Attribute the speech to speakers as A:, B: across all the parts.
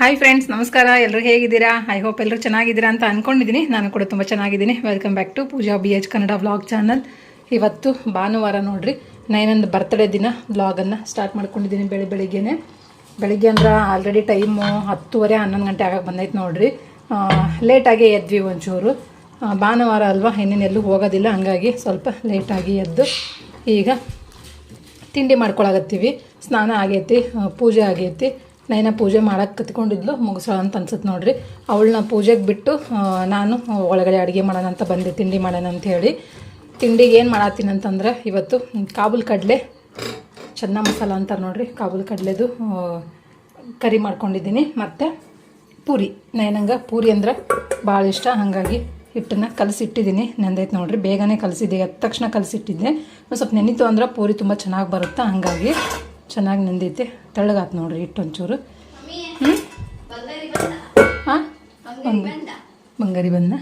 A: Hi friends ನಮಸ್ಕಾರ. ಎಲ್ಲರೂ ಹೇಗಿದ್ದೀರಾ? ಐ ಹೋಪ್ ಎಲ್ಲರೂ ಚೆನ್ನಾಗಿದ್ದೀರಾ ಅಂತ ಅಂದ್ಕೊಂಡಿದ್ದೀನಿ ನಾನು ಕೂಡ ತುಂಬ ಚೆನ್ನಾಗಿದ್ದೀನಿ. Welcome back to Pooja B H Kannada vlog channel ಇವತ್ತು ಭಾನುವಾರ ನೋಡಿರಿ. ನೈನಂದು ಬರ್ತಡೇ ದಿನ ವ್ಲಾಗನ್ನು ಸ್ಟಾರ್ಟ್ ಮಾಡ್ಕೊಂಡಿದ್ದೀನಿ ಬೆಳಿ ಬೆಳಿಗ್ಗೆನೇ. ಬೆಳಿಗ್ಗೆ ಅಂದ್ರೆ ಆಲ್ರೆಡಿ ಟೈಮು ಹತ್ತುವರೆ, ಹನ್ನೊಂದು ಗಂಟೆ ಆಗಕ್ಕೆ ಬಂದೈತೆ ನೋಡಿರಿ. ಲೇಟಾಗಿ ಎದ್ವಿ ಒಂಚೂರು. ಭಾನುವಾರ ಅಲ್ವಾ? ಇನ್ನೇನು ಎಲ್ಲೂ ಹೋಗೋದಿಲ್ಲ. ಹಂಗಾಗಿ ಸ್ವಲ್ಪ ಲೇಟಾಗಿ ಎದ್ದು ಈಗ ತಿಂಡಿ ಮಾಡ್ಕೊಳಗತ್ತೀವಿ ಸ್ನಾನ ಆಗೈತಿ ಪೂಜೆ ಆಗೈತಿ. ನೈನ ಪೂಜೆ ಮಾಡಕ್ಕೆ ಕತ್ಕೊಂಡಿದ್ಲು ಮುಗಿಸೋಣ ಅಂತ ಅನ್ಸುತ್ತೆ ನೋಡ್ರಿ. ಅವಳನ್ನ ಪೂಜೆಗೆ ಬಿಟ್ಟು ನಾನು ಒಳಗಡೆ ಅಡುಗೆ ಮಾಡೋಣ ಅಂತ ಬಂದೆ, ತಿಂಡಿ ಮಾಡೋಣ ಅಂತ ಹೇಳಿ. ತಿಂಡಿಗೆ ಏನು ಮಾಡತ್ತೀನಿ ಅಂತಂದ್ರೆ, ಇವತ್ತು ಕಾಬೂಲ್ ಕಡಲೆ, ಚೆನ್ನ ಮಸಾಲ ಅಂತಾರೆ ನೋಡ್ರಿ, ಕಾಬೂಲ್ ಕಡಲೆದು ಕರಿ ಮಾಡ್ಕೊಂಡಿದ್ದೀನಿ. ಮತ್ತು ಪೂರಿ, ನೈನಂಗೆ ಪೂರಿ ಅಂದ್ರೆ ಭಾಳ ಇಷ್ಟ, ಹಾಗಾಗಿ ಹಿಟ್ಟನ್ನ ಕಲಸಿಟ್ಟಿದ್ದೀನಿ. ನೆಂದೈತೆ ನೋಡ್ರಿ, ಬೇಗನೆ ಕಲಸಿದ್ದೆ ಎದ್ದ ತಕ್ಷಣ ಕಲಸಿಟ್ಟಿದ್ದೆ. ಸ್ವಲ್ಪ ನೆನಿತು ಅಂದ್ರೆ ಪೂರಿ ತುಂಬ ಚೆನ್ನಾಗಿ ಬರುತ್ತೆ, ಹಾಗಾಗಿ ಚೆನ್ನಾಗಿ ನಂದೈತೆ. ತೆಳ್ಳಗಾತು ನೋಡ್ರಿ ಹಿಟ್ಟು ಒಂಚೂರು ಹ್ಞೂ ಹಾಂ? ಬಂಗಾರಿ ಬಂದ?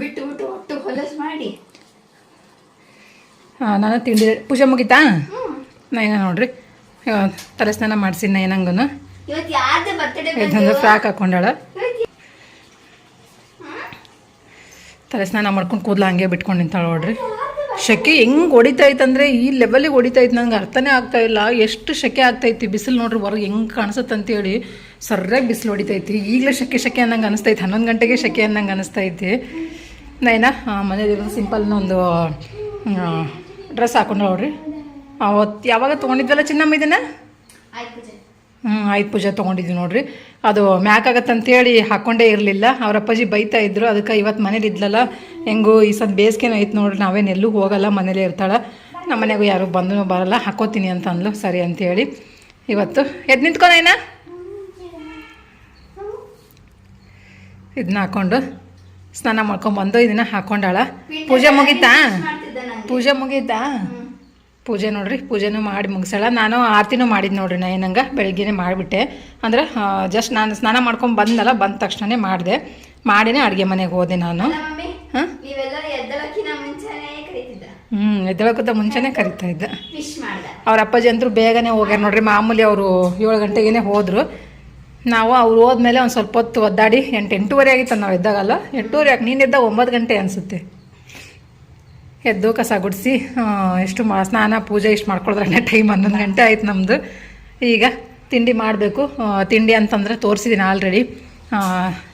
B: ಬಿಟ್ಟು ಬಿಟ್ಟು ಒಟ್ಟು ಹೊಲಸು ಮಾಡಿ.
A: ಹಾಂ ನಾನು ತಿಂಡಿ ಪೂಜೆ ಮುಗೀತಾ? ನೈನ ನೋಡ್ರಿ? ತಲೆ ಸ್ನಾನ ಮಾಡಿಸಿ ನೈನಂಗೂ ಇದೊಂದು ಫ್ರಾಕ್ ಹಾಕೊಂಡಾಳ. ತಲೆ ಸ್ನಾನ ಮಾಡ್ಕೊಂಡು ಕೂದಲ ಹಂಗೆ ಬಿಟ್ಕೊಂಡು ನಿಂತಾಳೆ ನೋಡ್ರಿ. ಶೆಕೆ ಹೆಂಗೆ ಹೊಡಿತೈತಂದ್ರೆ ಈ ಲೆವೆಲಿಗೆ ಹೊಡಿತೈತೆ ನಂಗೆ ಅರ್ಥನೇ ಆಗ್ತಾ ಇಲ್ಲ. ಎಷ್ಟು ಸೆಕೆ ಆಗ್ತೈತಿ ಬಿಸಿಲು ನೋಡ್ರಿ ಹೊರಗೆ ಹೆಂಗೆ ಕಾಣಿಸುತ್ತೆ ಅಂತೇಳಿ ಸರಿಯಾಗಿ ಬಿಸಿಲು ಹೊಡಿತೈತಿ ಈಗಲೇ ಶೆಕೆ ಸೆಕೆ ಅನ್ನಂಗೆ ಅನಿಸ್ತೈತೆ ಹನ್ನೊಂದು ಗಂಟೆಗೆ ಸೆಕೆ ಅನ್ನಂಗೆ ಅನಿಸ್ತೈತಿ. ನೈನಾ ಮನೇಲಿರೋದು ಸಿಂಪಲ್ನ ಒಂದು ಡ್ರೆಸ್ ಹಾಕೊಂಡು ನೋಡ್ರಿ ಅವತ್ತು ಯಾವಾಗ ತೊಗೊಂಡಿದ್ವಲ್ಲ ಚಿನ್ನಮ್ಮ ಇದನ್ನ? ಹ್ಞೂ ಆಯ್ತು ಪೂಜೆ ತೊಗೊಂಡಿದ್ವಿ ನೋಡ್ರಿ. ಅದು ಮ್ಯಾಕ್ ಆಗತ್ತಂತೇಳಿ ಹಾಕೊಂಡೇ ಇರಲಿಲ್ಲ. ಅವ್ರ ಅಪ್ಪಾಜಿ ಬೈತಾ ಇದ್ರು ಅದಕ್ಕೆ ಇವತ್ತು ಮನೇಲಿ ಇದ್ಲಲ್ಲ. ಹೆಂಗೋ ಈ ಸತ್ ಬೇಸಿಗೆನೂ ಐತೆ ನೋಡ್ರಿ, ನಾವೇನು ಎಲ್ಲೂ ಹೋಗಲ್ಲ, ಮನೇಲೇ ಇರ್ತಾಳೆ. ನಮ್ಮ ಮನೆಗೂ ಯಾರು ಬಂದು ಬರಲ್ಲ, ಹಾಕೋತೀನಿ ಅಂತ ಅಂದ್ಲು ಸರಿ ಅಂತೇಳಿ. ಇವತ್ತು ಎದ್ದು ನಿಂತ್ಕೊನೇನ ಇದನ್ನ ಹಾಕೊಂಡು ಸ್ನಾನ ಮಾಡ್ಕೊಂಬಂದು ಇದನ್ನ ಹಾಕೊಂಡಾಳ. ಪೂಜೆ ಮುಗೀತಾ? ಪೂಜೆ ಮುಗೀತಾ? ಪೂಜೆ ನೋಡ್ರಿ, ಪೂಜೆನೂ ಮಾಡಿ ಮುಗಿಸಳ. ನಾನು ಆರತಿನೂ ಮಾಡಿದ್ದು ನೋಡ್ರಿ ನಾ ಏನಂಗೆ ಬೆಳಿಗ್ಗೆನೇ ಮಾಡಿಬಿಟ್ಟೆ. ಅಂದ್ರೆ ಜಸ್ಟ್ ನಾನು ಸ್ನಾನ ಮಾಡ್ಕೊಂಡು ಬಂದಲ್ಲ ಬಂದ ತಕ್ಷಣನೇ ಮಾಡಿದೆ. ಮಾಡಿನೇ ಅಡುಗೆ ಮನೆಗೆ ಹೋದೆ ನಾನು.
B: ಹ್ಮ್ ಎದ್ದಳಕ್ಕಿಂತ
A: ಹಾಂ? ಹ್ಞೂ ಎದ್ದೇಳಕ್ಕಿಂತ ಮುಂಚೆನೇ ಕರಿತಾ ಇದ್ದ. ಅವ್ರ ಅಪ್ಪಾಜಿ ಅಂತೂ ಬೇಗನೆ ಹೋಗ್ಯಾರ ನೋಡ್ರಿ ಮಾಮೂಲಿ ಅವರು ಏಳು ಗಂಟೆಗೇನೆ ಹೋದರು. ನಾವು ಅವ್ರು ಹೋದ್ಮೇಲೆ ಒಂದು ಸ್ವಲ್ಪ ಹೊತ್ತು ಒದ್ದಾಡಿ ಎಂಟು ಎಂಟೂವರೆ ಆಗಿತ್ತು ನಾವು ಎದ್ದಾಗಲ್ಲ. ಎಂಟೂವರೆ ಆಗಿ ನೀನು ಎದ್ದಾಗ ಒಂಬತ್ತು ಗಂಟೆ ಅನಿಸುತ್ತೆ. ಎದ್ದು ಕಸ ಗುಡಿಸಿ ಎಷ್ಟು ಮಾ ಸ್ನಾನ ಪೂಜೆ ಇಷ್ಟು ಮಾಡ್ಕೊಳ್ದ್ರೆ ಟೈಮ್ ಹನ್ನೊಂದು ಗಂಟೆ ಆಯ್ತು ನಮ್ಮದು ಈಗ ತಿಂಡಿ ಮಾಡಬೇಕು. ತಿಂಡಿ ಅಂತಂದ್ರೆ ತೋರಿಸಿದ್ದೀನಿ ಆಲ್ರೆಡಿ.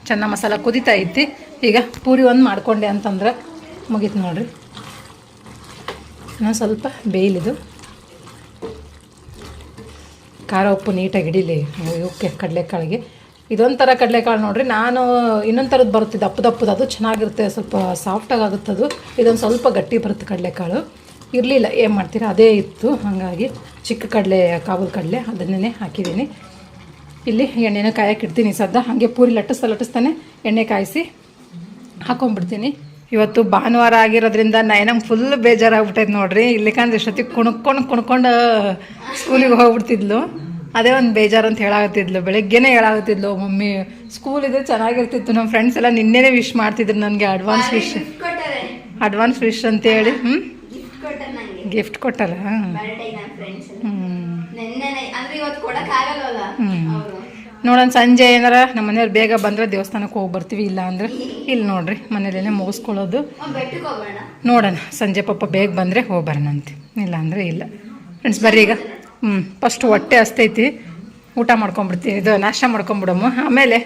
A: ಚೆನ್ನ ಮಸಾಲ ಕುದಿತಾ ಐತಿ ಈಗ ಪೂರಿ ಒಂದು ಮಾಡ್ಕೊಂಡೆ ಅಂತಂದ್ರೆ ಮುಗೀತು ನೋಡಿರಿ. ಇನ್ನೊಂದು ಸ್ವಲ್ಪ ಬೇಯ್ಲಿದು. ಖಾರ ಉಪ್ಪು ನೀಟಾಗಿ ಹಿಡೀಲಿ. ಇವಕ್ಕೆ ಕಡಲೆಕಾಳಿಗೆ. ಇದೊಂಥರ ಕಡಲೆಕಾಳು ನೋಡಿರಿ. ನಾನು ಇನ್ನೊಂದು ಥರದ್ದು ಬರುತ್ತೆ. ದಪ್ಪ ದಪ್ಪದು. ಅದು ಚೆನ್ನಾಗಿರುತ್ತೆ. ಸ್ವಲ್ಪ ಸಾಫ್ಟಾಗಿ ಆಗುತ್ತೆ ಅದು. ಇದೊಂದು ಸ್ವಲ್ಪ ಗಟ್ಟಿ ಬರುತ್ತೆ ಕಡಲೆಕಾಳು. ಇರಲಿಲ್ಲ. ಏನು ಮಾಡ್ತೀರಾ? ಅದೇ ಇತ್ತು. ಹಾಗಾಗಿ ಚಿಕ್ಕ ಕಡಲೆ ಕಾಬೂಲ್ ಕಡಲೆ ಅದನ್ನೇ ಹಾಕಿದ್ದೀನಿ. ಇಲ್ಲಿ ಎಣ್ಣೆನ ಕಾಯಕ್ಕೆ ಇಡ್ತೀನಿ ಸದ್ದ. ಹಾಗೆ ಪೂರಿ ಲಟ್ಟಿಸ ಲಟ್ಟಿಸ್ತಾನೆ. ಎಣ್ಣೆ ಕಾಯಿಸಿ ಹಾಕೊಂಡ್ಬಿಡ್ತೀನಿ ಇವತ್ತು ಭಾನುವಾರ ಆಗಿರೋದ್ರಿಂದ ನೈನಂಗೆ ಫುಲ್ ಬೇಜಾರಾಗ್ಬಿಟ್ಟೈತೆ ನೋಡ್ರಿ. ಇಲ್ಲಿಕಂದ್ರೆ ಇಷ್ಟೊತ್ತಿಗೆ ಕುಣ್ಕೊಂಡು ಕುಣ್ಕೊಂಡು ಸ್ಕೂಲಿಗೆ ಹೋಗ್ಬಿಡ್ತಿದ್ಲು. ಅದೇ ಒಂದು ಬೇಜಾರು ಅಂತ ಹೇಳಾಗತ್ತಿದ್ಲು ಬೆಳಗ್ಗೆನೇ ಹೇಳಾಗತ್ತಿದ್ಲು ಮಮ್ಮಿ ಸ್ಕೂಲ್ ಇದೆ ಚೆನ್ನಾಗಿರ್ತಿತ್ತು. ನಮ್ಮ ಫ್ರೆಂಡ್ಸ್ ಎಲ್ಲ ನಿನ್ನೆನೇ ವಿಶ್ ಮಾಡ್ತಿದ್ರು ನನಗೆ ಅಡ್ವಾನ್ಸ್ ವಿಶ್ ಅಡ್ವಾನ್ಸ್ ವಿಶ್ ಅಂತೇಳಿ. ಹ್ಞೂ
B: ಗಿಫ್ಟ್
A: ಕೊಟ್ಟಲ್ಲ? ಹ್ಞೂ
B: ನೆನ್ನೆ ಅಂದ್ರೆ ಇವತ್ತು ಕೊಡಕ್ ಆಗಲ್ವಲ್ಲ? ಅವರು
A: ನೋಡೋಣ ಸಂಜೆ ಏನಾರ ನಮ್ಮ ಮನೆಯವ್ರು ಬೇಗ ಬಂದ್ರೆ ದೇವಸ್ಥಾನಕ್ಕೆ ಹೋಗಿ ಬರ್ತೀವಿ ಇಲ್ಲ ಅಂದ್ರೆ ಇಲ್ಲಿ ನೋಡ್ರಿ ಮನೇಲೇನೆ ಮುಗಿಸ್ಕೊಳ್ಳೋದು. ನೋಡೋಣ ಸಂಜೆ ಪಾಪ ಬೇಗ ಬಂದರೆ ಹೋಗಿ ಬರೋಣಂತೆ ಇಲ್ಲ ಅಂದರೆ ಇಲ್ಲ. ಫ್ರೆಂಡ್ಸ್ ಬರ್ರಿ ಈಗ. ಹ್ಞೂ ಫಸ್ಟ್ ಹೊಟ್ಟೆ ಹಸ್ತೈತಿ. ಊಟ ಮಾಡ್ಕೊಂಬಿಡ್ತೀನಿ ಇದು ನಾಷ್ಟ ಮಾಡ್ಕೊಂಬಿಡಮ್ಮ. ಆಮೇಲೆ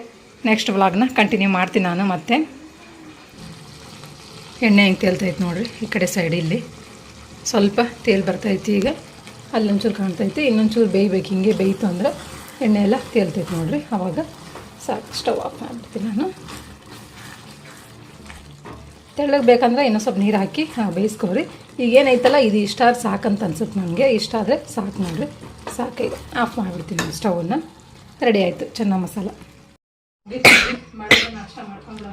A: ನೆಕ್ಸ್ಟ್ ವ್ಲಾಗ್ನ ಕಂಟಿನ್ಯೂ ಮಾಡ್ತೀನಿ ನಾನು ಮತ್ತೆ. ಎಣ್ಣೆ ಹೆಂಗೆ ತೇಲ್ತೈತೆ ನೋಡ್ರಿ ಈ ಕಡೆ ಸೈಡ್ ಇಲ್ಲಿ. ಸ್ವಲ್ಪ ತೇಲ್ ಬರ್ತೈತಿ ಈಗ. ಅಲ್ಲೊಂಚೂರು ಕಾಣ್ತೈತಿ ಇನ್ನೊಂಚೂರು ಬೇಯ್ಬೇಕು. ಹಿಂಗೆ ಬೇಯಿತು ಅಂದ್ರೆ ಎಣ್ಣೆ ಎಲ್ಲ ತೇಲ್ತೈತೆ ನೋಡಿರಿ. ಆವಾಗ ಸಾಕು ಸ್ಟವ್ ಆಫ್ ಮಾಡ್ಬಿಡ್ತೀನಿ ನಾನು. ತೆಳ್ಳಗೆ ಬೇಕಂದ್ರೆ ಇನ್ನೂ ಸ್ವಲ್ಪ ನೀರು ಹಾಕಿ ಬೇಯಿಸ್ಕೊರಿ ಈಗ ಏನೈತಲ್ಲ ಇದು ಇಷ್ಟ ಆದ್ರೆ ಸಾಕಂತ ಅನ್ಸುತ್ತೆ ನನಗೆ ಇಷ್ಟ ಆದರೆ ಸಾಕು ನೋಡಿರಿ ಸಾಕು ಈಗ. ಆಫ್ ಮಾಡಿಬಿಡ್ತೀನಿ ಸ್ಟವನ್ನು ರೆಡಿ ಆಯಿತು. ಚೆನ್ನ ಮಸಾಲ.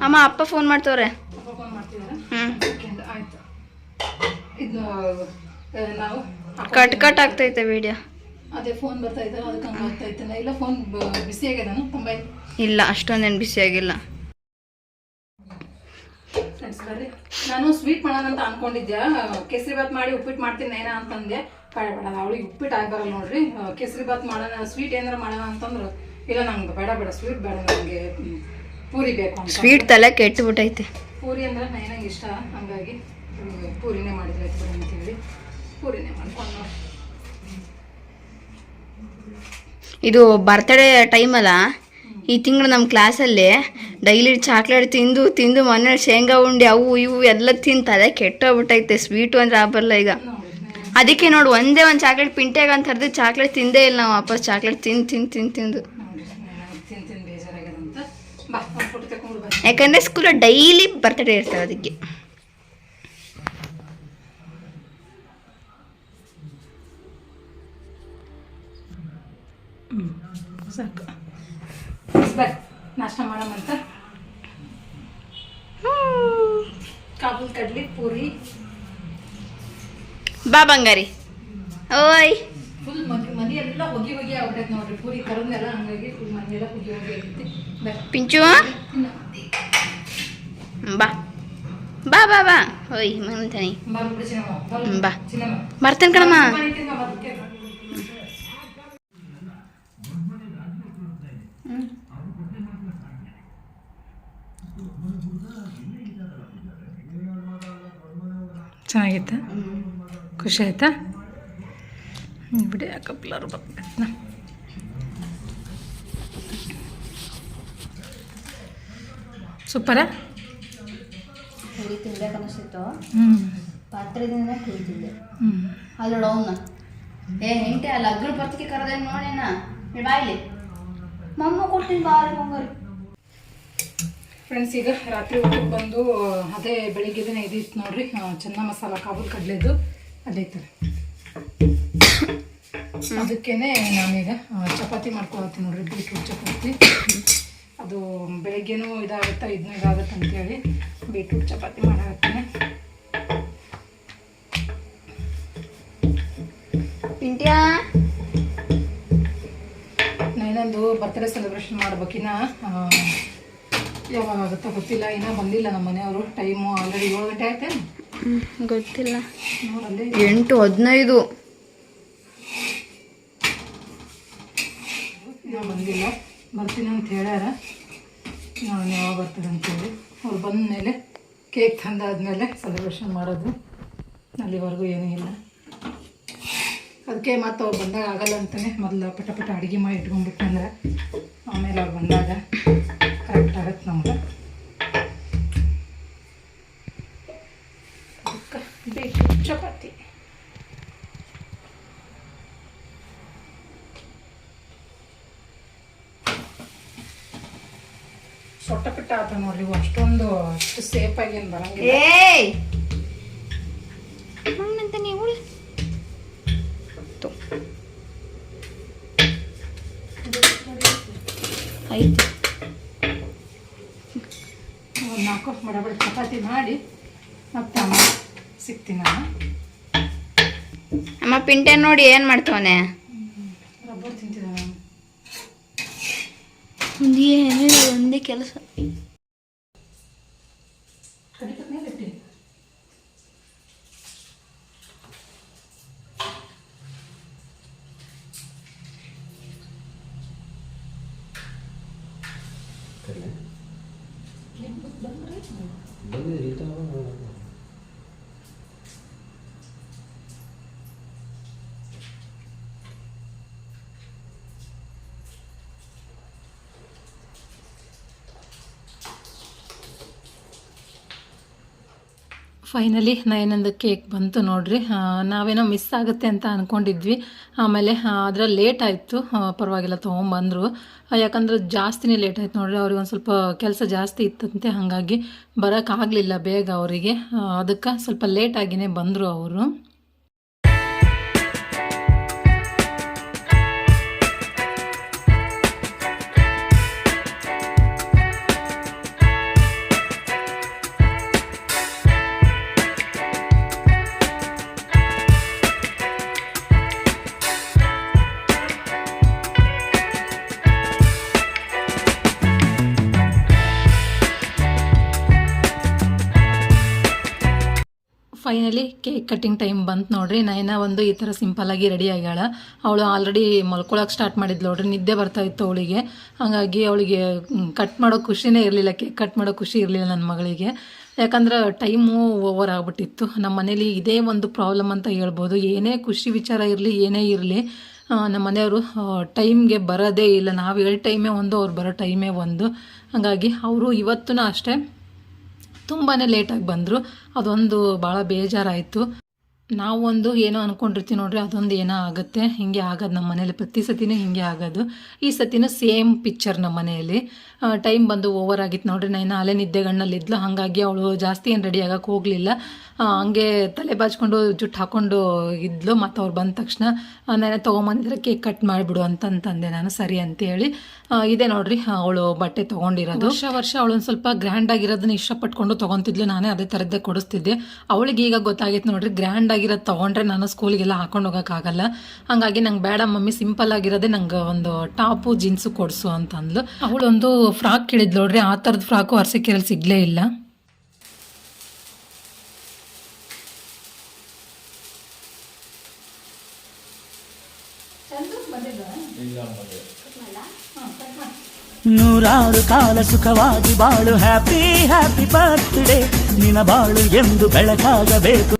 B: ಅಮ್ಮ ಅಪ್ಪ ಫೋನ್ ಮಾಡ್ತವ್ರೆ.
A: ಹ್ಞೂ ಇದು ನಾವು
B: ಕಟ್ ಕಟ್ ಆಗ್ತೈತೆ ವಿಡಿಯೋ
A: ಅದೇ ಫೋನ್ ಬರ್ತಾ ಇದ್ದಾರೆ ಅದಕ್ಕೆ ಹಂಗೆ ಆಗ್ತಾ ಇತ್ತಲ್ಲ? ಇಲ್ಲ ಫೋನ್ ಬಿಸಿ ಆಗ್ಯದಾನು ತುಂಬ?
B: ಇಲ್ಲ ಅಷ್ಟೊಂದೇನು ಬಿಸಿ ಆಗಿಲ್ಲ.
A: ಫ್ರೆಂಡ್ಸ್ ಬರ್ರಿ. ನಾನು ಸ್ವೀಟ್ ಮಾಡೋಣ ಅಂತ ಅನ್ಕೊಂಡಿದ್ದೆ ಕೇಸರಿ ಬಾತ್ ಮಾಡಿ ಉಪ್ಪಿಟ್ಟು ಮಾಡ್ತೀನಿ ಏನ ಅಂತಂದೆ. ಬೇಡ ಬೇಡ ಅವಳಿಗೆ ಉಪ್ಪಿಟ್ಟು ಆಗಿ ಬರಲ್ಲ ನೋಡ್ರಿ ಕೇಸರಿ ಬಾತ್ ಮಾಡೋಣ ಸ್ವೀಟ್ ಏನಾರ ಮಾಡೋಣ ಅಂತಂದ್ರೆ. ಇಲ್ಲ ನಂಗೆ ಬೇಡ ಬೇಡ ಸ್ವೀಟ್ ಬೇಡ ನನಗೆ ಪೂರಿ ಬೇಕು
B: ಸ್ವೀಟ್ ತಲೆ ಕೆಟ್ಟು ಬಿಟ್ಟೈತೆ
A: ಪೂರಿ ಅಂದ್ರೆ ನೈನಂಗೆ ಇಷ್ಟ ಹಂಗಾಗಿ ಪೂರಿನೇ ಮಾಡಿದ್ರೆ ಅಂತೇಳಿ
B: ಇದು ಬರ್ತ್ಡೇ ಟೈಮ್ ಅಲ್ಲ. ಈ ತಿಂಗಳು ನಮ್ಮ ಕ್ಲಾಸಲ್ಲಿ ಡೈಲಿ ಚಾಕ್ಲೇಟ್ ತಿಂದು ತಿಂದು ಮನೇಲಿ ಶೇಂಗಾ, ಉಂಡೆ ಅವು ಇವು ಎಲ್ಲ ತಿಂತಾರೆ ಕೆಟ್ಟೋಗ್ಬಿಟ್ಟೈತೆ ಸ್ವೀಟು ಅಂದ್ರೆ ಆ ಈಗ. ಅದಕ್ಕೆ ನೋಡು, ಒಂದೇ ಒಂದು ಚಾಕ್ಲೇಟ್ ಪಿಂಟ್ಯಾಗ ಅಂತ ಹರಿದು ಚಾಕ್ಲೇಟ್ ತಿಂದೇ ಇಲ್ಲ ನಾವು ವಾಪಸ್. ಚಾಕ್ಲೇಟ್ ತಿಂದು ತಿಂದು ತಿಂದು ತಿಂದು. ಯಾಕಂದರೆ ಸ್ಕೂಲಲ್ಲಿ ಡೈಲಿ ಬರ್ತಡೇ ಇರ್ತವೆ ಅದಕ್ಕೆ.
A: ಸಾಕು. ಬರ್ರಿ ನಾಷ್ಟ ಮಾಡೋಣಂತ ಕಾಬೂಲ್ ಕಡ್ಲಿ ಪೂರಿ.
B: ಬಾ ಬಂಗಾರಿ. ಓಯ್.
A: ಫುಲ್ ಮನೆ ಮನೆ ಎಲ್ಲ ಹೊಗಿ ಹೊಗಿ ಆಗ್ಬಿಟ್ಟೈತೆ ನೋಡ್ರಿ. ಪೂರಿ ಕರದ್ನೆಲ್ಲ ಹಂಗಾಗಿ ಫುಲ್ ಮನೆ ಎಲ್ಲ ಹೊಗಿ ಹೊಗಿ ಆಗೈತಿ
B: ಪಿಂಚು? ಬಾ. ಬಾ ಬಾ ಬಾ. ಓಯ್ ಮಂತಾನೆ ಬಾ. ಬರ್ತೇನೆ ಕಣಮ್ಮ.
A: ಚೆನ್ನಾಗಿತ್ತಾ ಖುಷಿ ಆಯ್ತಾ? ಬಿಡಿ ಯಾಕಪ್ಲರು ಬರ್ಬೇಕು ಸೂಪರಾ?
B: ಪೂರಿ ತಿನ್ಬೇಕನ್ನಿಸ್ತಿತ್ತು
A: ಹ್ಞೂ
B: ಪಾತ್ರೆದಿಂದ ಕುಳಿತಿದ್ದೆ ಅಲ್ಲೋಡು ಅವನ್ನ. ಏ ಹೆಂಟೆ ಅಲ್ಲ ಅಗ್ರ ಬರ್ತಕ್ಕೆ ಕರೆದ ನೋಡೇನ ಬಾಯ್ಲಿ. ಮಮ್ಮ ಕೊಡ್ತೀನಿ ಬಾರಿ ಮಂಗಾರಿ
A: ಫ್ರೆಂಡ್ಸ್ ಈಗ ರಾತ್ರಿ ಊಟಕ್ಕೆ ಬಂದು ಅದೇ ಬೆಳಿಗ್ಗೆದೇ ಇದಿತ್ತು ನೋಡ್ರಿ. ಚೆನ್ನ ಮಸಾಲ ಕಾಬೂಲ್ ಕಡಲೆದು. ಅದೈತಾರೆ ಅದಕ್ಕೇನೆ ನಾನೀಗ ಚಪಾತಿ ಮಾಡ್ಕೊಳತ್ತೀನಿ ನೋಡ್ರಿ ಬೀಟ್ರೂಟ್ ಚಪಾತಿ. ಅದು ಬೆಳಿಗ್ಗೆನೂ ಇದಾಗುತ್ತೆ ಇದನ್ನೂ ಇದಾಗುತ್ತೆ ಅಂತೇಳಿ ಬೀಟ್ರೂಟ್ ಚಪಾತಿ ಮಾಡಾಕತ್ತೀನಿ.
B: ಪಿಂಟ್ಯಾ?
A: ನಾನೊಂದು ಬರ್ತ್ಡೇ ಸೆಲೆಬ್ರೇಷನ್ ಮಾಡ್ಬೇಕಿನ್ನ. ಯಾವಾಗ ಆಗುತ್ತೋ ಗೊತ್ತಿಲ್ಲ ಇನ್ನೂ ಬಂದಿಲ್ಲ ನಮ್ಮ ಮನೆಯವರು. ಟೈಮು ಆಲ್ರೆಡಿ ಏಳು ಗಂಟೆ ಆಯ್ತೆ?
B: ಗೊತ್ತಿಲ್ಲ.
A: ನೋಡಲ್ಲಿ.
B: ಎಂಟು ಹದಿನೈದು.
A: ಇನ್ನೂ ಬಂದಿಲ್ಲ. ಬರ್ತೀನಿ ಅಂತ ಹೇಳ್ಯಾರ. ನಾನು ಯಾವಾಗ ಬರ್ತಾರೆ ಅಂತೇಳಿ ಅವ್ರು ಬಂದ ಮೇಲೆ ಕೇಕ್ ತಂದಾದ್ಮೇಲೆ ಸೆಲೆಬ್ರೇಷನ್ ಮಾಡೋದು. ಅಲ್ಲಿವರೆಗೂ ಏನೂ ಇಲ್ಲ. ಅದಕ್ಕೆ ಮತ್ತೆ ಅವ್ರು ಬಂದಾಗ ಆಗಲ್ಲ ಅಂತಲೇ ಮೊದಲು ಪಟ ಪಟ ಅಡುಗೆ ಮಾಡಿ ಇಟ್ಕೊಂಡ್ಬಿಟ್ಟಂದ್ರೆ. ಆಮೇಲೆ ಅವ್ರು ಬಂದಾಗ. ಕರೆಕ್ಟ್ ಆಗತ್ತೆ ನಮ್ಗೆ. ಅದಕ್ಕೆ ಬೇಕು ಚಪಾತಿ. ಸೊಟ್ಟ ಪಿಟ್ಟ ಆತ ನೋಡ್ರಿ ಇವು ಅಷ್ಟೊಂದು ಅಷ್ಟು ಸೇಫ್ ಆಗಿ ಏನು ಬರಂಗಿಲ್ಲ
B: ಏಯ್ ಮಣ್ಣಂತ ನೀವು ಐತಿ
A: ಒಂದು ನಾಲ್ಕು ಬಡಬಡ ಚಪಾತಿ ಮಾಡಿ ಮತ್ತೆ ಅಮ್ಮ ಸಿಗ್ತೀನಿ ನಾನು
B: ಅಮ್ಮ ಪಿಂಟೆ ನೋಡಿ ಏನು ಮಾಡ್ತವನೆ? ಒಂದೇ ಕೆಲಸ.
A: ಫೈನಲಿ ನಯನಂದು ಕೇಕ್ ಬಂತು ನೋಡ್ರಿ. ನಾವೇನೋ ಮಿಸ್ ಆಗುತ್ತೆ ಅಂತ ಅಂದ್ಕೊಂಡಿದ್ವಿ ಆಮೇಲೆ ಅದರ ಲೇಟ್ ಆಯಿತು. ಪರವಾಗಿಲ್ಲ, ತೊಗೊಂಬಂದರು. ಯಾಕಂದ್ರೆ ಜಾಸ್ತಿನೇ ಲೇಟ್ ಆಯ್ತು ನೋಡ್ರಿ. ಅವ್ರಿಗೆ ಒಂದು ಸ್ವಲ್ಪ ಕೆಲಸ ಜಾಸ್ತಿ ಇತ್ತಂತೆ, ಹಾಗಾಗಿ ಬರೋಕ್ಕಾಗಲಿಲ್ಲ ಬೇಗ ಅವರಿಗೆ. ಅದಕ್ಕೆ ಸ್ವಲ್ಪ ಲೇಟಾಗಿಯೇ ಬಂದರು ಅವರು. ಕೇಕ್ ಕಟ್ಟಿಂಗ್ ಟೈಮ್ ಬಂತು ನೋಡ್ರಿ. ನಯನ ಒಂದು ಈ ಥರ ಸಿಂಪಲ್ಲಾಗಿ ರೆಡಿ ಆಗ್ಯಾಳ. ಅವಳು ಆಲ್ರೆಡಿ ಮಲ್ಕೊಳಕ್ಕೆ ಸ್ಟಾರ್ಟ್ ಮಾಡಿದ್ಲು ನೋಡ್ರಿ. ನಿದ್ದೆ ಬರ್ತಾ ಇತ್ತು ಅವಳಿಗೆ. ಹಾಗಾಗಿ ಅವಳಿಗೆ ಕಟ್ ಮಾಡೋ ಖುಷಿನೇ ಇರಲಿಲ್ಲ ಕೇಕ್ ಕಟ್ ಮಾಡೋ ಖುಷಿ ಇರಲಿಲ್ಲ ನನ್ನ ಮಗಳಿಗೆ. ಯಾಕಂದ್ರೆ ಟೈಮು ಓವರ್ ಆಗಿಬಿಟ್ಟಿತ್ತು. ನಮ್ಮ ಮನೇಲಿ ಇದೇ ಒಂದು ಪ್ರಾಬ್ಲಮ್ ಅಂತ ಹೇಳ್ಬೋದು. ಏನೇ ಖುಷಿ ವಿಚಾರ ಇರಲಿ, ಏನೇ ಇರಲಿ ನಮ್ಮ ಮನೆಯವರು ಟೈಮ್ಗೆ ಬರೋದೇ ಇಲ್ಲ. ನಾವು ಹೇಳಿ ಟೈಮೇ ಒಂದು, ಅವ್ರು ಬರೋ ಟೈಮೇ ಒಂದು. ಹಾಗಾಗಿ ಅವರು ಇವತ್ತು ಅಷ್ಟೇ ತುಂಬಾ ಲೇಟಾಗಿ ಬಂದರು. ಅದೊಂದು ಭಾಳ ಬೇಜಾರಾಯಿತು. ನಾವೊಂದು ಏನೋ ಅಂದ್ಕೊಂಡಿರ್ತೀವಿ ನೋಡ್ರಿ, ಅದೊಂದು ಏನೋ ಆಗುತ್ತೆ. ಹಿಂಗೆ ಆಗೋದು ನಮ್ಮ ಮನೇಲಿ, ಪ್ರತಿ ಸತಿನೂ ಹಿಂಗೆ ಆಗೋದು. ಈ ಸತಿನೂ ಸೇಮ್ ಪಿಕ್ಚರ್ ನಮ್ಮ ಮನೆಯಲ್ಲಿ. ಟೈಮ್ ಬಂದು ಓವರ್ ಆಗಿತ್ತು ನೋಡ್ರಿ ನಾನು ಅಲ್ಲೇ ನಿದ್ದೆಗಣ್ಣಲ್ಲಿದ್ಲು ಹಾಗಾಗಿ ಅವಳು ಜಾಸ್ತಿ ಏನು ರೆಡಿ ಆಗಕ್ಕೆ ಹೋಗಲಿಲ್ಲ. ಹಂಗೆ ತಲೆ ಬಾಚ್ಕೊಂಡು ಜುಟ್ಟು ಹಾಕೊಂಡು ಇದ್ಲು, ಮತ್ತು ಅವ್ರು ಬಂದ ತಕ್ಷಣ ನಾನು ತೊಗೊಂಬಂದಿದ್ರೆ ಕೇಕ್ ಕಟ್ ಮಾಡಿಬಿಡು ಅಂತಂತಂದೆ ನಾನು, ಸರಿ ಅಂತೇಳಿ. ಇದೆ ನೋಡ್ರಿ ಅವಳು ಬಟ್ಟೆ ತೊಗೊಂಡಿರೋದು. ವರ್ಷ ವರ್ಷ ಅವಳೊಂದು ಸ್ವಲ್ಪ ಗ್ರ್ಯಾಂಡ್ ಆಗಿರೋದನ್ನ ಇಷ್ಟಪಟ್ಕೊಂಡು ತೊಗೊತಿದ್ಲು, ನಾನೇ ಅದೇ ಥರದ್ದೇ ಕೊಡಿಸ್ತಿದ್ದೆ. ಅವಳಿಗೆ ಈಗ ಗೊತ್ತಾಗಿತ್ತು ನೋಡ್ರಿ ಗ್ರ್ಯಾಂಡ್ ಆಗಿರೋದು ತೊಗೊಂಡ್ರೆ ನಾನು ಸ್ಕೂಲಿಗೆಲ್ಲ ಹಾಕೊಂಡು ಹೋಗೋಕ್ಕಾಗಲ್ಲ ಹಾಗಾಗಿ ನಂಗೆ ಬೇಡ ಮಮ್ಮಿ, ಸಿಂಪಲ್ ಆಗಿರೋದೇ ನಂಗೆ ಒಂದು ಟಾಪು, ಜೀನ್ಸು ಕೊಡಿಸು ಅಂತಂದ್ಲು. ಅವಳೊಂದು ಫ್ರಾಕ್ ಕೇಳಿದ್ಲು ನೋಡ್ರಿ, ಆ ಥರದ ಫ್ರಾಕು ಅರ್ಸಕ್ಕಿರಲ್ಲಿ ಸಿಗಲೇ ಇಲ್ಲ.
C: ನೂರಾರು ಕಾಲ ಸುಖವಾಗಿ ಬಾಳು ಹ್ಯಾಪಿ ಹ್ಯಾಪಿ ಬರ್ತ್ಡೇ ನಿನ ಬಾಳು ಎಂದು ಬೆಳಕಾಗಬೇಕು.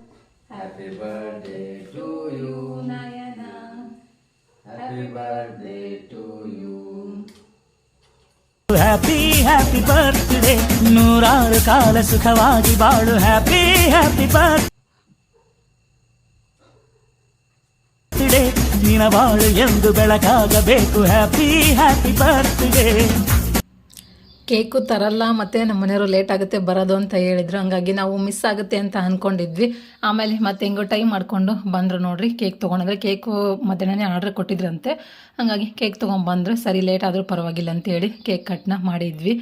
C: Happy happy birthday. ನೂರಾರು ಕಾಲ ಸುಖವಾಗಿ ಬಾಳು ಹ್ಯಾಪಿ ಹ್ಯಾಪಿ ಬರ್ತ್ಡೇ. ದಿನ ಬಾಳು ಎಂದು ಬೆಳಕಾಗಬೇಕು. Happy happy birthday.
A: ಕೇಕು ತರಲ್ಲ, ಮತ್ತೆ ನಮ್ಮ ಮನೆಯವರು ಲೇಟ್ ಆಗುತ್ತೆ, ಬರೋದು ಅಂತ ಹೇಳಿದ್ರು. ಹಂಗಾಗಿ ನಾವು ಮಿಸ್ ಆಗುತ್ತೆ ಅಂತ ಅಂದ್ಕೊಂಡಿದ್ವಿ ಆಮೇಲೆ ಮತ್ತೆ ಹೆಂಗೋ ಟೈಮ್ ಮಾಡಿಕೊಂಡು ಬಂದರು ನೋಡ್ರಿ, ಕೇಕ್ ತೊಗೊಂಡ್ರೆ ಕೇಕು ಮಧ್ಯಾಹ್ನನೇ ಆರ್ಡ್ರ್ ಕೊಟ್ಟಿದ್ರಂತೆ. ಹಾಗಾಗಿ ಕೇಕ್ ತೊಗೊಂಬಂದ್ರು ಸರಿ ಲೇಟ್ ಆದರೂ ಪರವಾಗಿಲ್ಲ ಅಂತೇಳಿ ಕೇಕ್ ಕಟ್ನ ಮಾಡಿದ್ವಿ.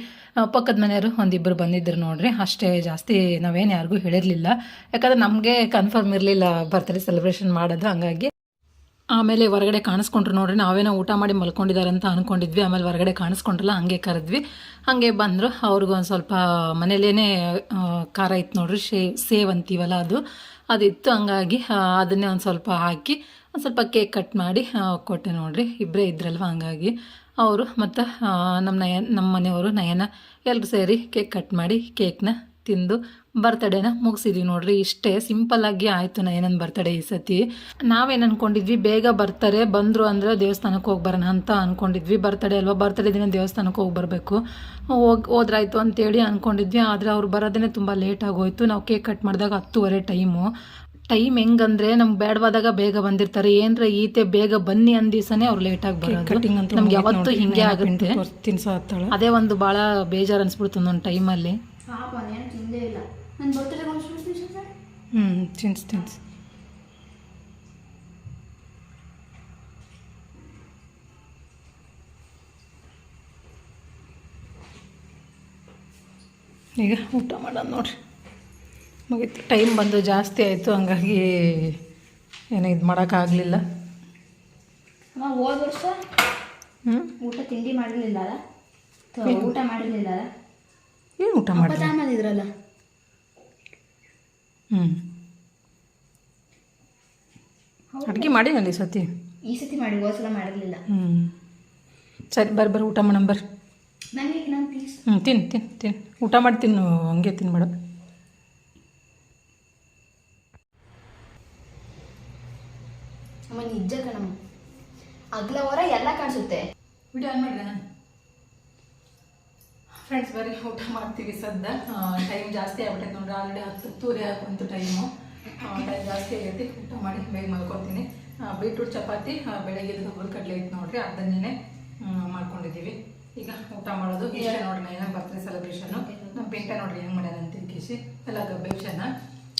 A: ಪಕ್ಕದ ಮನೆಯವರು ಒಂದಿಬ್ಬರು ಬಂದಿದ್ರು ನೋಡ್ರಿ. ಅಷ್ಟೇ ಜಾಸ್ತಿ ನಾವೇನು ಯಾರಿಗೂ ಹೇಳಿರಲಿಲ್ಲ. ಯಾಕಂದ್ರೆ ನಮಗೆ ಕನ್ಫರ್ಮ್ ಇರಲಿಲ್ಲ ಬರ್ತಡೇ ಸೆಲೆಬ್ರೇಷನ್ ಮಾಡೋದು ಹಂಗಾಗಿ ಆಮೇಲೆ ಹೊರಗಡೆ ಕಾಣಿಸ್ಕೊಂಡ್ರು ನೋಡ್ರಿ, ನಾವೇನೋ ಊಟ ಮಾಡಿ ಮಲ್ಕೊಂಡಿದ್ದಾರೆ ಅಂತ ಅಂದ್ಕೊಂಡಿದ್ವಿ ಆಮೇಲೆ ಹೊರಗಡೆ ಕಾಣಿಸ್ಕೊಂಡ್ರಲ್ಲ, ಹಂಗೆ ಕರೆದ್ವಿ. ಹಾಗೆ ಬಂದರು. ಅವ್ರಿಗೂ ಒಂದು ಸ್ವಲ್ಪ ಮನೇಲೇ ಖಾರ ಇತ್ತು ನೋಡ್ರಿ, ಶೇ ಸೇವ್ ಅಂತೀವಲ್ಲ ಅದು. ಅದಿತ್ತು, ಹಂಗಾಗಿ ಅದನ್ನೇ ಒಂದು ಸ್ವಲ್ಪ ಹಾಕಿ, ಒಂದು ಸ್ವಲ್ಪ ಕೇಕ್ ಕಟ್ ಮಾಡಿ ಕೊಟ್ಟೆ ನೋಡ್ರಿ. ಇಬ್ಬರೇ ಇದ್ರಲ್ವ, ಹಂಗಾಗಿ. ಅವರು ಮತ್ತು ನಮ್ಮ ನಯ ನಮ್ಮ ಮನೆಯವರು ನಯನ ಎಲ್ಲರೂ ಸೇರಿ ಕೇಕ್ ಕಟ್ ಮಾಡಿ, ಕೇಕ್ನ ತಿಂದು ಬರ್ತಡೇನ ಮುಗಿಸಿದ್ವಿ ನೋಡ್ರಿ. ಇಷ್ಟೇ ಸಿಂಪಲ್ ಆಗಿ ನಾ ನಯನನ್ ಬರ್ತಡೇ ಈ ಸತಿ. ನಾವೇನ್ ಅನ್ಕೊಂಡಿದ್ವಿ? ಬೇಗ ಬರ್ತಾರೆ. ಬಂದ್ರು ಅಂದ್ರೆ ದೇವಸ್ಥಾನಕ್ಕೆ ಹೋಗಿ ಬರೋಣ ಅಂತ ಅನ್ಕೊಂಡಿದ್ವಿ. ಬರ್ತಡೇ ಅಲ್ವಾ? ಬರ್ತಡೇ ದಿನ ದೇವಸ್ಥಾನಕ್ಕೆ ಹೋಗಿ ಬರಬೇಕು. ಹೋಗಿ ಹೋದ್ರಾಯ್ತು ಅಂತೇಳಿ ಅನ್ಕೊಂಡಿದ್ವಿ. ಆದ್ರೆ ಅವ್ರು ಬರೋದೇ ತುಂಬಾ ಲೇಟ್ ಆಗೋಯ್ತು. ನಾವು ಕೇಕ್ ಕಟ್ ಮಾಡಿದಾಗ ಹತ್ತುವರೆ ಟೈಮು ಟೈಮ್ ಹೆಂಗಂದ್ರೆ ನಮ್ಗೆ ಬೇಡವಾದಾಗ ಬೇಗ ಬಂದಿರ್ತಾರೆ. ಏನ್ರ ಈತೆ ಬೇಗ ಬನ್ನಿ ಅಂದ್ ದಿವಸನೇ ಅವ್ರು ಲೇಟ್ ಆಗಿ ಬರೋದು. ನಮ್ಗೆ ಯಾವತ್ತೂ ಹಿಂಗೆ ಆಗುತ್ತೆ. ಅದೇ ಒಂದು ಭಾಳ ಬೇಜಾರು ಅನ್ಸ್ಬಿಡ್ತು ಒಂದೊಂದು ಟೈಮಲ್ಲಿ
B: ಪಾಪ ನಾನು ತಿಂದೇ ಇಲ್ಲ ನನ್ನ ಬರ್ತಡೇ ಒಂದು
A: ಹ್ಞೂ ತಿನ್ಸ್ ತಿನ್ಸ್ ಈಗ ಊಟ ಮಾಡೋದು ನೋಡಿರಿ ಮುಗೀತು ಟೈಮ್ ಬಂದು ಜಾಸ್ತಿ ಆಯಿತು ಹಂಗಾಗಿ ಏನು ಇದು ಮಾಡೋಕ್ಕಾಗಲಿಲ್ಲ
B: ಹೋದ ವರ್ಷ
A: ಹ್ಞೂ
B: ಊಟ ತಿಂಡಿ ಮಾಡಲಿಲ್ಲ ಅಲ್ಲ ಊಟ ಮಾಡಲಿಲ್ಲ ಅಲ್ಲ
A: ಏನು ಊಟ
B: ಮಾಡಿದ್ರಲ್ಲ
A: ಹ್ಞೂ ಅಡುಗೆ ಮಾಡಿನಲ್ಲಿ ಈ ಸತಿ
B: ಈ ಸತಿ ಮಾಡಿ ಹೋದ ಸಲ ಮಾಡಿರಲಿಲ್ಲ.
A: ಹ್ಞೂ ಸರಿ ಬರ್ರಿ ಬರ್ರಿ ಊಟ ಮಾಡೋಣ ಬರ್ರಿ
B: ನನಗೆ ನಾನು ಪ್ಲೀಸ್
A: ಹ್ಞೂ ತಿನ್ ತಿನ್ ತಿನ್. ಊಟ ಮಾಡಿ ತಿನ್ನು ಹಂಗೆ ತಿನ್ಬೇಡ
B: ಅಮ್ಮ ನಿಜ ಕಣಮ್ಮ. ಅಗ್ಲ ಹೊರ ಎಲ್ಲ ಕಾಣಿಸುತ್ತೆ.
A: ವಿಡಿಯೋ ಆನ್ ಮಾಡಿದೆ ಫ್ರೆಂಡ್ಸ್ ಬರೀ ಊಟ ಮಾಡ್ತೀವಿ ಸದ್ದ. ಟೈಮ್ ಜಾಸ್ತಿ ಆಗ್ಬಿಟ್ಟೈತೆ ನೋಡ್ರಿ. ಆಲ್ರೆಡಿ ಹತ್ತು ಹತ್ತೂರಿ ಬಂತು ಟೈಮು ಟೈಮ್ ಜಾಸ್ತಿ ಆಗೈತಿ. ಊಟ ಮಾಡಿ ಬೇಗ ಮಲ್ಕೊತೀನಿ ಬೀಟ್ರೂಟ್ ಚಪಾತಿ ಬೆಳಗ್ಗೆ ಹುಬ್ಬರು ಕಡಲೆ ಐತೆ ನೋಡ್ರಿ. ಅದನ್ನೇ ಮಾಡ್ಕೊಂಡಿದ್ದೀವಿ. ಈಗ ಊಟ ಮಾಡೋದು. ಇಷ್ಟೇ ನೋಡ್ರಿ ಏನ ಬರ್ತ್ಡೇ ಸೆಲೆಬ್ರೇಷನ್ ನಮ್ಮ ಪಿಂಟ ನೋಡ್ರಿ ಹೆಂಗೆ ಮಾಡ್ಯಾರ ಅಂತ ಕೇಶಿ ಎಲ್ಲ ಗಬ್ಬೆ ವಿಷಯನ.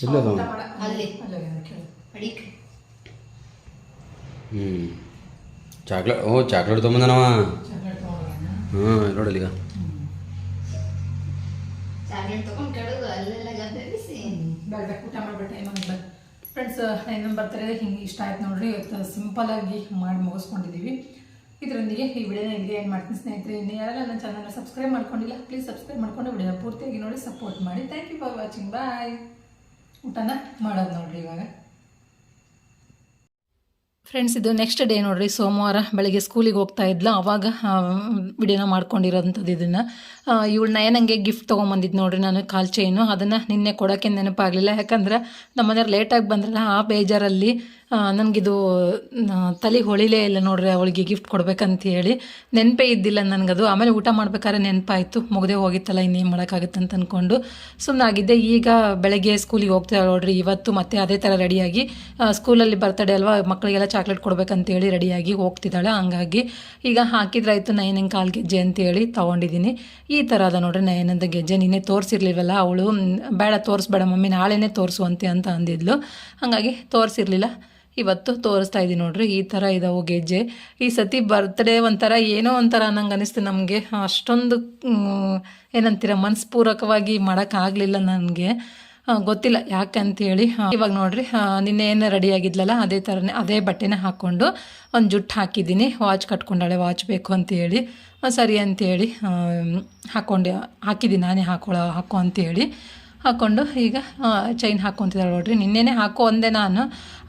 A: ಊಟ
B: ಅಲ್ಲಿ.
A: ಅಲ್ಲೇ ಕೇಳು.
B: ಅಡಿಕ್
D: ಹ್ಞೂ ಚಾಕ್ಲೇಟ್ ಓ ಚಾಕ್ಲೇಟ್ ತೊಗೊಂಬಂದನವ. ಹ್ಞೂ ನೋಡಲ್ಲ ಈಗ.
B: ತೊಗೊಂಡು
A: ಊಟ ಫ್ರೆಂಡ್ಸ್ ಇನ್ನೊಂದು ಬರ್ತಾರೆ, ಹಿಂಗೆ ಇಷ್ಟ ಆಯ್ತು ನೋಡ್ರಿ. ಇವತ್ತು ಸಿಂಪಲಾಗಿ ಮಾಡಿ ಮುಗಿಸ್ಕೊಂಡಿದ್ದೀವಿ ಇದರೊಂದಿಗೆ ಈ ವಿಡಿಯೋನ ಇಲ್ಲಿಗೆ ಏನು ಮಾಡ್ತೀನಿ, ಸ್ನೇಹಿತರೆ. ಇನ್ನು ಯಾರೆಲ್ಲ ನನ್ನ ಚಾನಲ್ನ ಸಬ್ಸ್ಕ್ರೈಬ್ ಮಾಡ್ಕೊಂಡಿಲ್ಲ ಪ್ಲೀಸ್ ಸಬ್ಸ್ಕ್ರೈಬ್ ಮಾಡ್ಕೊಂಡು ವಿಡಿಯೋನ ಪೂರ್ತಿಯಾಗಿ ನೋಡಿ ಸಪೋರ್ಟ್ ಮಾಡಿ. Thank you for watching bye ಊಟನ ಮಾಡೋದು ನೋಡ್ರಿ ಇವಾಗ. ಫ್ರೆಂಡ್ಸ್ ಇದು ನೆಕ್ಸ್ಟ್ ಡೇ ನೋಡಿರಿ, ಸೋಮವಾರ ಬೆಳಗ್ಗೆ ಸ್ಕೂಲಿಗೆ ಹೋಗ್ತಾ ಇದ್ಲು. ಅವಾಗ ವಿಡಿಯೋನ ಮಾಡ್ಕೊಂಡಿರೋಂಥದ್ದು ಇದನ್ನು. ಇವಳು ನಯನಂಗೆ ಗಿಫ್ಟ್ ತೊಗೊಂಬಂದಿದ್ದು ನೋಡ್ರಿ ನಾನು, ಕಾಲ್ ಚೈನು ಅದನ್ನು ನಿನ್ನೆ ಕೊಡೋಕ್ಕೆ ನೆನಪಾಗಲಿಲ್ಲ. ಯಾಕಂದ್ರೆ ನಮ್ಮ ಮನೆಯವ್ರು ಲೇಟಾಗಿ ಬಂದ್ರಲ್ಲ, ಆ ಬೇಜಾರಲ್ಲಿ ನನಗಿದು ತಲೆಗೆ ಹೊಳಿಲೇ ಇಲ್ಲ ನೋಡ್ರಿ, ಅವಳಿಗೆ ಗಿಫ್ಟ್ ಕೊಡ್ಬೇಕಂತ ಹೇಳಿ. ನೆನಪೇ ಇದ್ದಿಲ್ಲ ನನಗದು. ಆಮೇಲೆ ಊಟ ಮಾಡ್ಬೇಕಾದ್ರೆ ನೆನಪಾಯಿತು. ಮುಗ್ದೇ ಹೋಗಿತ್ತಲ್ಲ, ಇನ್ನೇನು ಮಾಡೋಕ್ಕಾಗುತ್ತೆ ಅಂತ ಅಂದ್ಕೊಂಡು ಸುಮ್ಮನಾಗಿದ್ದೆ ಈಗ ಬೆಳಗ್ಗೆ ಸ್ಕೂಲಿಗೆ ಹೋಗ್ತಾ ನೋಡ್ರಿ, ಇವತ್ತು ಮತ್ತೆ ಅದೇ ಥರ ರೆಡಿಯಾಗಿ ಸ್ಕೂಲಲ್ಲಿ ಬರ್ತಡೆ ಅಲ್ವಾ ಮಕ್ಕಳಿಗೆಲ್ಲ ಚಾಕ್ಲೇಟ್ ಕೊಡ್ಬೇಕಂತೇಳಿ ರೆಡಿಯಾಗಿ ಹೋಗ್ತಿದ್ದಾಳೆ. ಹಂಗಾಗಿ ಈಗ ಹಾಕಿದ್ರಾಯ್ತು ಹಿಂಗೆ ಕಾಲು ಗೆಜ್ಜೆ ಅಂತೇಳಿ ತೊಗೊಂಡಿದ್ದೀನಿ. ಈ ಥರ ಅದ ನೋಡ್ರಿ ನಯನಂದ ಗೆಜ್ಜೆ. ನಿನ್ನೆ ತೋರಿಸಿರ್ಲಿಲ್ವಲ್ಲ ಅವಳು? ಬೇಡ, ತೋರಿಸ್ಬೇಡ ಮಮ್ಮಿ, ನಾಳೆನೇ ತೋರಿಸುವಂತೆ ಅಂತ ಅಂದಿದ್ಲು. ಹಾಗಾಗಿ ತೋರಿಸಿರ್ಲಿಲ್ಲ. ಇವತ್ತು ತೋರಿಸ್ತಾ ಇದ್ದೀನಿ ನೋಡ್ರಿ, ಈ ಥರ ಇದಾವೆ ಗೆಜ್ಜೆ. ಈ ಸತಿ ಬರ್ತ್ಡೇ ಒಂಥರ ಏನೋ ಒಂಥರ ನಂಗೆ ಅನಿಸ್ತು ನಮಗೆ. ಅಷ್ಟೊಂದು ಏನಂತೀರ ಮನಸ್ಪೂರ್ವಕವಾಗಿ ಮಾಡೋಕ್ಕಾಗಲಿಲ್ಲ ನನಗೆ. ಗೊತ್ತಿಲ್ಲ ಯಾಕೆ ಅಂತೇಳಿ. ಇವಾಗ ನೋಡ್ರಿ ನಿನ್ನೆ ಏನು ರೆಡಿ ಆಗಿದ್ಲಲ್ಲ, ಅದೇ ಥರನೇ ಅದೇ ಬಟ್ಟೆನ ಹಾಕ್ಕೊಂಡು ಒಂದು ಜುಟ್ಟು ಹಾಕಿದ್ದೀನಿ. ವಾಚ್ ಕಟ್ಕೊಂಡಾಳೆ ವಾಚ್ ಬೇಕು ಅಂತೇಳಿ. ಹೇಳಿ ಸರಿ ಅಂತೇಳಿ ಹಾಕ್ಕೊಂಡು ಹಾಕಿದ್ದೀನಿ ನಾನೇ ಹಾಕೊಳ್ಳೋ ಹಾಕೋ ಅಂತೇಳಿ. ಹಾಕ್ಕೊಂಡು ಈಗ ಚೈನ್ ಹಾಕ್ಕೊತಿದ್ದಾಳೆ ನೋಡ್ರಿ. ನಿನ್ನೆನೇ ಹಾಕೋ ಅಂದೆ ನಾನು.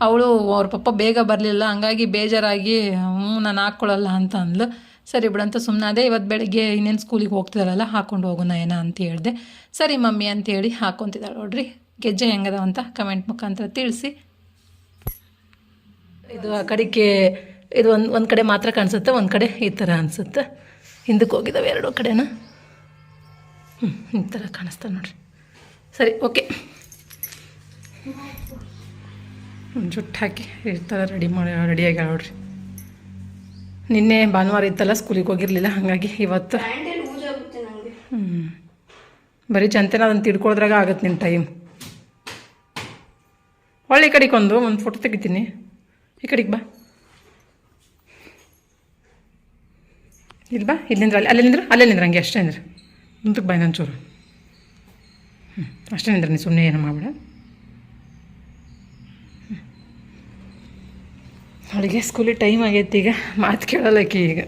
A: ಅವಳು, ಅವ್ರ ಪಪ್ಪ ಬೇಗ ಬರಲಿಲ್ಲ. ಹಂಗಾಗಿ ಬೇಜಾರಾಗಿ ಹ್ಞೂ ನಾನು ಹಾಕ್ಕೊಳ್ಳಲ್ಲ ಅಂತ ಅಂದ್ಲು. ಸರಿ ಬಿಡಂತ ಸುಮ್ಮನೆ ಅದೇ ಇವತ್ತು ಬೆಳಗ್ಗೆ ಇನ್ನೇನು ಸ್ಕೂಲಿಗೆ ಹೋಗ್ತಿದ್ದಾಳಲ್ಲ ಹಾಕ್ಕೊಂಡು ಹೋಗೋಣ ಏನೋ ಅಂತ ಹೇಳಿದೆ. ಸರಿ ಮಮ್ಮಿ ಅಂತೇಳಿ ಹಾಕ್ಕೊತಿದ್ದಾಳೆ ನೋಡ್ರಿ. ಗೆಜ್ಜೆ ಹೆಂಗದ ಅಂತ ಕಮೆಂಟ್ ಮುಖಾಂತರ ತಿಳಿಸಿ. ಇದು ಆ ಕಡೆಗೆ, ಇದು ಒಂದು ಒಂದು ಕಡೆ ಮಾತ್ರ ಕಾಣಿಸುತ್ತೆ, ಒಂದು ಕಡೆ ಈ ಥರ ಅನಿಸುತ್ತೆ? ಹಿಂದಕ್ಕೆ ಹೋಗಿದ್ದಾವೆ ಎರಡು ಕಡೆನ? ಹ್ಞೂ ಈ ಥರ ಕಾಣಿಸ್ತಾ ನೋಡ್ರಿ. ಸರಿ, ಓಕೆ. ಜುಟ್ಟು ಹಾಕಿ ಥರ ರೆಡಿ ಮಾಡಿ, ರೆಡಿಯಾಗಿ ನೋಡ್ರಿ ನಿನ್ನೆ ಭಾನುವಾರ ಇತ್ತಲ್ಲ, ಸ್ಕೂಲಿಗೆ ಹೋಗಿರಲಿಲ್ಲ, ಹಾಗಾಗಿ ಇವತ್ತು. ಹ್ಞೂ ಬರೀ ಚಂತೆನ ಅದನ್ನು ತಿಳ್ಕೊಳ್ದ್ರಾಗ ಆಗತ್ತೆ ನಿನ್ನ ಟೈಮ್ ಒಳ್ಳೆ ಈ ಕಡೆಗೆ ಒಂದು ಒಂದು ಫೋಟೋ ತೆಗಿತೀನಿ. ಈ ಕಡೆಗೆ ಬಾ. ಇಲ್ಲಿ ಬಾ, ಇಲ್ಲಿಂದ್ರ ಅಲ್ಲಿ ಅಲ್ಲೇ ನಿಂದ್ರೆ ಅಲ್ಲೇ ನಿಂದ್ರೆ ಹಂಗೆ ಅಷ್ಟೇ ಅಂದ್ರೆ. ಮುಂದಕ್ಕೆ ಬಾಯ್ ನನ್ನ ಚೂರು ಹ್ಞೂ ಅಷ್ಟೇ ಅಂದ್ರೆ ಸುಮ್ಮನೆ ಏನು ಮಾಡಬೇಡ. ಅವಳಿಗೆ ಸ್ಕೂಲಿಗೆ ಟೈಮ್ ಆಗೈತಿ ಈಗ. ಮಾತು ಕೇಳಲ್ಲಕ್ಕಿ ಈಗ.